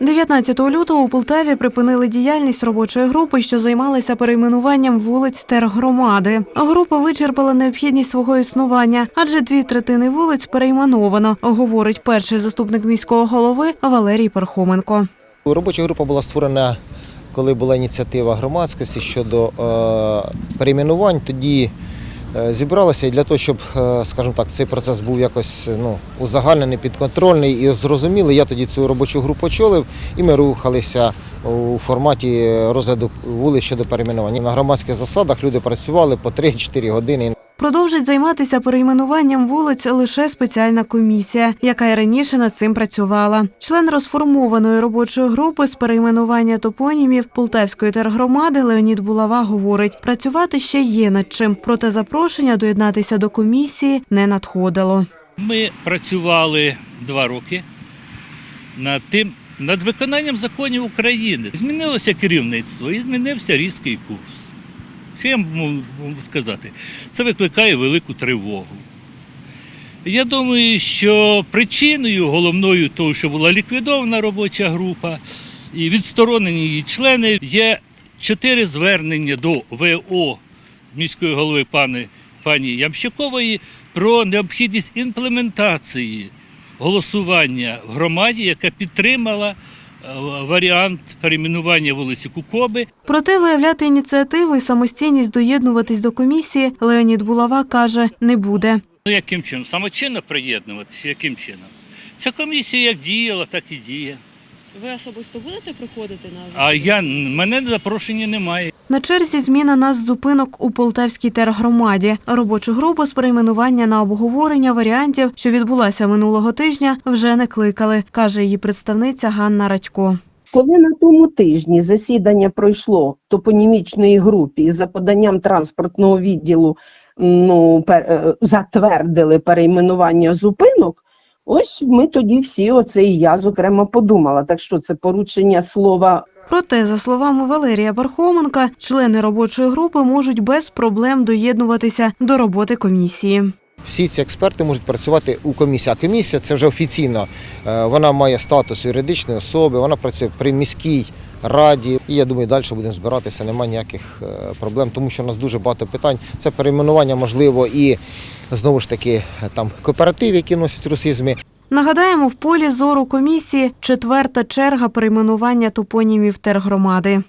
19 лютого у Полтаві припинили діяльність робочої групи, що займалася перейменуванням вулиць тергромади. Група вичерпала необхідність свого існування, адже дві третини вулиць перейменовано, говорить перший заступник міського голови Валерій Пархоменко. Робоча група була створена, коли була ініціатива громадськості щодо е, перейменувань. Тоді зібралися і для того, щоб, е, скажімо так, цей процес був якось ну, узагальнений, підконтрольний і зрозумілий. Я тоді цю робочу групу очолив, і ми рухалися у форматі розгляду вулиць щодо перейменування. На громадських засадах люди працювали по 3-4 години. Продовжить займатися перейменуванням вулиць лише спеціальна комісія, яка й раніше над цим працювала. Член розформованої робочої групи з перейменування топонімів Полтавської тергромади Леонід Булава говорить, працювати ще є над чим, проте запрошення доєднатися до комісії не надходило. Ми працювали два роки над тим, над виконанням законів України. Змінилося керівництво і змінився різкий курс. Що я можу сказати? Це викликає велику тривогу. Я думаю, що причиною головною того, що була ліквідована робоча група і відсторонені її члени, є чотири звернення до ВО міської голови пани, пані Ямщикової про необхідність імплементації голосування в громаді, яка підтримала варіант перейменування вулиці Кукоби Проте виявляти ініціативу і самостійність доєднуватись до комісії Леонід Булава каже, не буде. Ну, яким чином? Самочинно приєднуватися, яким чином? Ця комісія як діяла, так і діє. Ви особисто будете приходити на А я, мене запрошення немає. На черзі зміна нас зупинок у Полтавській тергромаді. Робочу групу з перейменування на обговорення варіантів, що відбулася минулого тижня, вже не кликали, каже її представниця Ганна Радько. Коли на тому тижні засідання пройшло топонімічної групі за поданням транспортного відділу ну, е, затвердили перейменування зупинок, ось ми тоді всі, оце і я, зокрема, подумала. Так що це порушення слова Проте, за словами Валерія Пархоменка, члени робочої групи можуть без проблем доєднуватися до роботи комісії. Всі ці експерти можуть працювати у комісії. А комісія це вже офіційно. е, Вона має статус юридичної особи, вона працює при міській раді. І я думаю, далі будемо збиратися, немає ніяких е, проблем, тому що у нас дуже багато питань. Це перейменування, можливо, і знову ж таки там кооператив, які носять русизми. Нагадаємо, в полі зору комісії четверта черга перейменування топонімів тергромади.